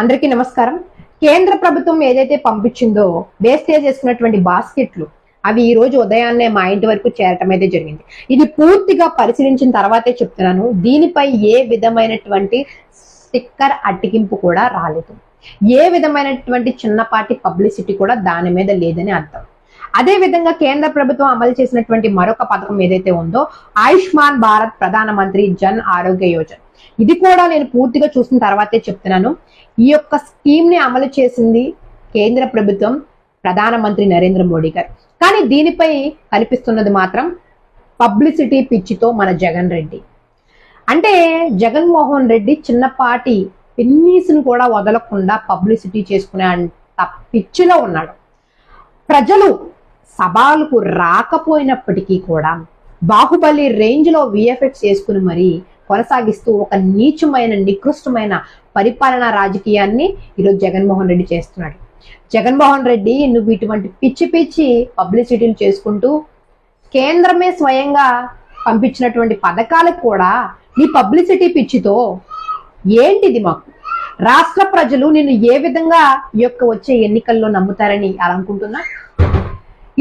అందరికీ నమస్కారం. కేంద్ర ప్రభుత్వం ఏదైతే పంపించిందో వేస్టేజ్ చేసుకున్నటువంటి బాస్కెట్లు అవి ఈ రోజు ఉదయాన్నే మా ఇంటి వరకు చేరటం అయితే జరిగింది. ఇది పూర్తిగా పరిశీలించిన తర్వాతే చెప్తున్నాను. దీనిపై ఏ విధమైనటువంటి స్టిక్కర్ అట్టికింపు కూడా రాలేదు. ఏ విధమైనటువంటి చిన్నపాటి పబ్లిసిటీ కూడా దాని మీద లేదని అర్థం. అదే విధంగా కేంద్ర ప్రభుత్వం అమలు చేసినటువంటి మరొక పథకం ఏదైతే ఉందో ఆయుష్మాన్ భారత్ ప్రధానమంత్రి జన్ ఆరోగ్య యోజన. ఇది కూడా నేను పూర్తిగా చూసిన తర్వాతే చెప్తున్నాను. ఈ యొక్క స్కీమ్ని అమలు చేసింది కేంద్ర ప్రభుత్వం ప్రధానమంత్రి నరేంద్ర మోడీ గారు. కానీ దీనిపై కనిపిస్తున్నది మాత్రం పబ్లిసిటీ పిచ్చితో మన జగన్ రెడ్డి. అంటే జగన్మోహన్ రెడ్డి చిన్నపాటి పిన్నీస్ను కూడా వదలకుండా పబ్లిసిటీ చేసుకునే అంత పిచ్చిలో ఉన్నాడు. ప్రజలు సభలకు రాకపోయినప్పటికీ కూడా బాహుబలి రేంజ్లో విఎఫ్ఎక్స్ చేసుకుని మరి కొనసాగిస్తూ ఒక నీచమైన నికృష్టమైన పరిపాలనా రాజకీయాన్ని ఈరోజు జగన్మోహన్ రెడ్డి చేస్తున్నాడు. జగన్మోహన్ రెడ్డి నువ్వు ఇటువంటి పిచ్చి పిచ్చి పబ్లిసిటీలు చేసుకుంటూ కేంద్రమే స్వయంగా పంపించినటువంటి పథకాలకు కూడా నీ పబ్లిసిటీ పిచ్చితో ఏంటిది మాకు? రాష్ట్ర ప్రజలు నిన్ను ఏ విధంగా ఈ యొక్క వచ్చే ఎన్నికల్లో నమ్ముతారని అనుకుంటున్నా?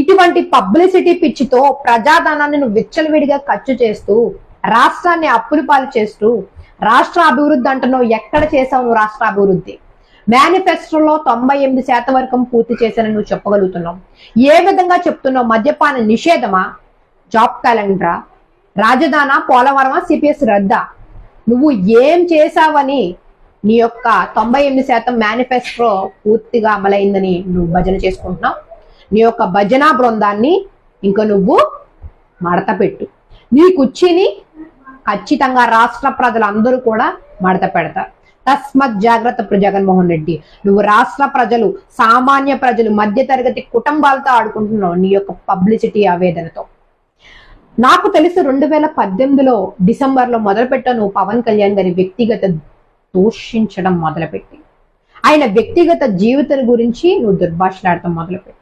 ఇటువంటి పబ్లిసిటీ పిచ్చితో ప్రజాధనాన్ని నువ్వు విచ్చలవిడిగా ఖర్చు చేస్తూ రాష్ట్రాన్ని అప్పులు పాలు చేస్తూ రాష్ట్ర అభివృద్ధి అంటున్నావు ఎక్కడ చేసావు నువ్వు రాష్ట్ర అభివృద్ధి? మేనిఫెస్టోలో తొంభై ఎనిమిది శాతం వరకు పూర్తి చేశానని నువ్వు చెప్పగలుగుతున్నావు. ఏ విధంగా చెప్తున్నావు? మద్యపాన నిషేధమా? జాబ్ క్యాలెండరా? రాజధాన పోలవరమా? సిపిఎస్ రద్దా? నువ్వు ఏం చేశావని నీ యొక్క తొంభై ఎనిమిది శాతం మేనిఫెస్టో పూర్తిగా అమలైందని నువ్వు భజన చేసుకుంటున్నావు. నీ యొక్క భజన బృందాన్ని ఇంకా నువ్వు మడత పెట్టు. నీ కుర్చీని ఖచ్చితంగా రాష్ట్ర ప్రజలందరూ కూడా మడత పెడతారు. తస్మత్ జాగ్రత్త జగన్మోహన్ రెడ్డి. నువ్వు రాష్ట్ర ప్రజలు సామాన్య ప్రజలు మధ్యతరగతి కుటుంబాలతో ఆడుకుంటున్నావు నీ యొక్క పబ్లిసిటీ ఆవేదనతో. నాకు తెలుసు రెండు వేల పద్దెనిమిదిలో డిసెంబర్లో మొదలుపెట్టావు నువ్వు పవన్ కళ్యాణ్ గారి వ్యక్తిగత దూషించడం మొదలుపెట్టి. ఆయన వ్యక్తిగత జీవితం గురించి నువ్వు దుర్భాషలాడటం మొదలుపెట్టి.